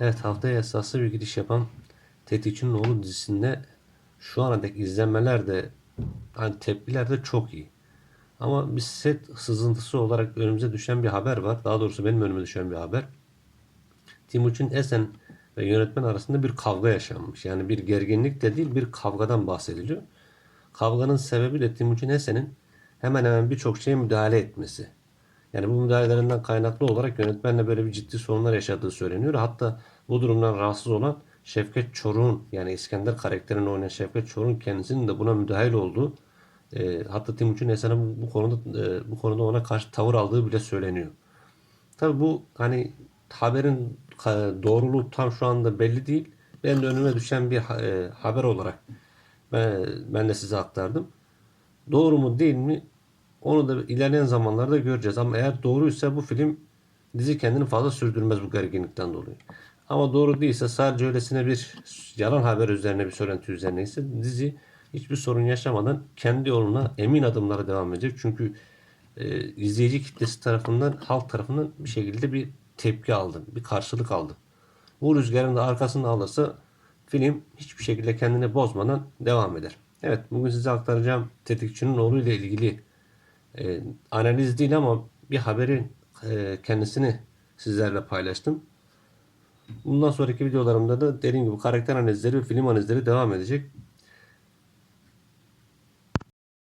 Evet haftaya esaslı bir giriş yapan Tetikçinin Oğlu dizisinde şu ana dek izlenmeler de hani tepkiler de çok iyi. Ama bir set sızıntısı olarak önümüze düşen bir haber var. Daha doğrusu benim önüme düşen bir haber. Timuçin Esen ve yönetmen arasında bir kavga yaşanmış. Yani bir gerginlik de değil bir kavgadan bahsediliyor. Kavganın sebebi de Timuçin Esen'in hemen hemen birçok şeye müdahale etmesi. Yani bu müdahalelerinden kaynaklı olarak yönetmenle böyle bir ciddi sorunlar yaşadığı söyleniyor. Hatta bu durumdan rahatsız olan Şevket Çoruk'un yani İskender karakterini oynayan Şevket Çoruk'un kendisinin de buna müdahil olduğu e, hatta Timuçin Esen'in bu konuda e, bu konuda ona karşı tavır aldığı bile söyleniyor. Tabii bu hani haberin ka- doğruluğu tam şu anda belli değil. Benim de önüme düşen bir e, haber olarak ben, ben de size aktardım. Doğru mu değil mi onu da ilerleyen zamanlarda göreceğiz. Ama eğer doğruysa bu film dizi kendini fazla sürdürmez bu gerginlikten dolayı. Ama doğru değilse sadece öylesine bir yalan haber üzerine bir söylenti üzerine ise dizi hiçbir sorun yaşamadan kendi yoluna emin adımlara devam edecek. Çünkü e, izleyici kitlesi tarafından, halk tarafından bir şekilde bir tepki aldı, bir karşılık aldı. Bu rüzgarın da arkasında alırsa film hiçbir şekilde kendini bozmadan devam eder. Evet, bugün size aktaracağım Tetikçinin oğlu ile ilgili e, analiz değil ama bir haberin e, kendisini sizlerle paylaştım. Bundan sonraki videolarımda da dediğim gibi karakter analizleri ve film analizleri devam edecek.